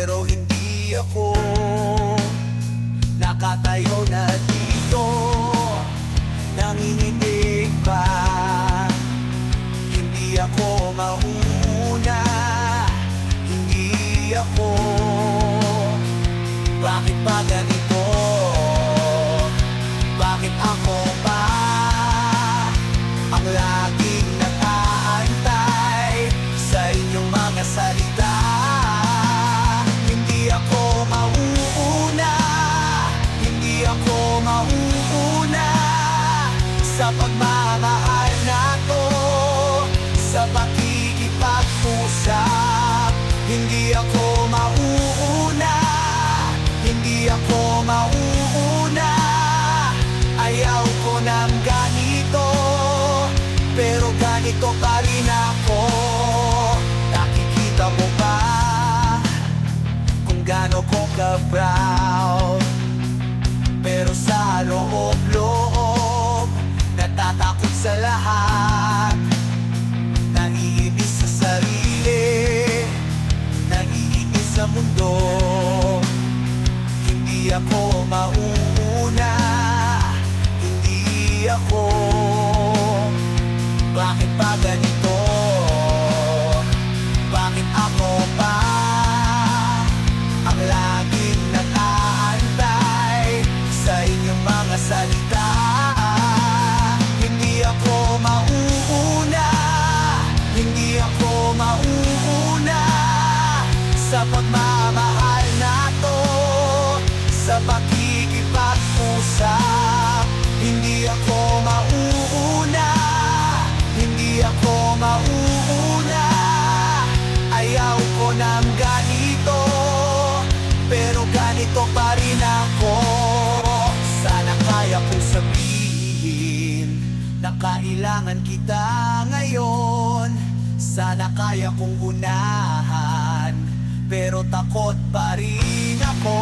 Pero hindi ako nakatayo na Hindi ako mauuna. Hindi ako mauuna. Ayaw ko ng ganito. Pero ganito pa Sa pagmamahal na to Sa pakikipag-usap. Hindi ako mauuna Hindi ako mauuna. Ayaw ko ng ganito Pero ganito pa rin ako. Sana kaya kong sabihin Na kailangan kita ngayon. Sana kaya kong unahan Pero takot pa rin ako.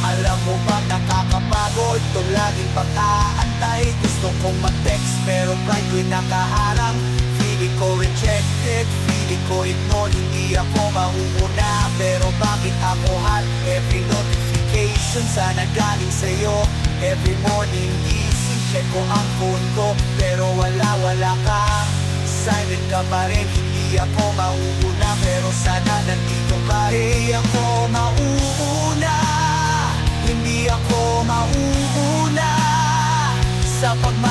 Alam mo ba nakakapagod Itong laging pag-aantay? Gusto kong mag-text pero pride ko'y nakaharang. Feeling ko rejected Feeling ko ignored. Hindi ako mauuna Pero bakit ako hot? Every notification sana galing sa'yo. Every morning gising Check ko ang phone ko Pero wala wala ka. Silent ka pa rin Hindi ako mauuna Pero sana Sa pagmamahal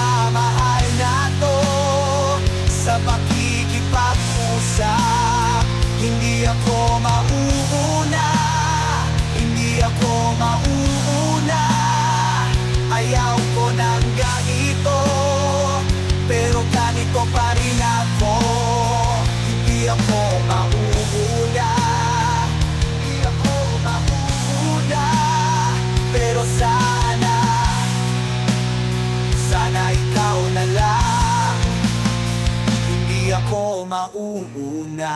mauuna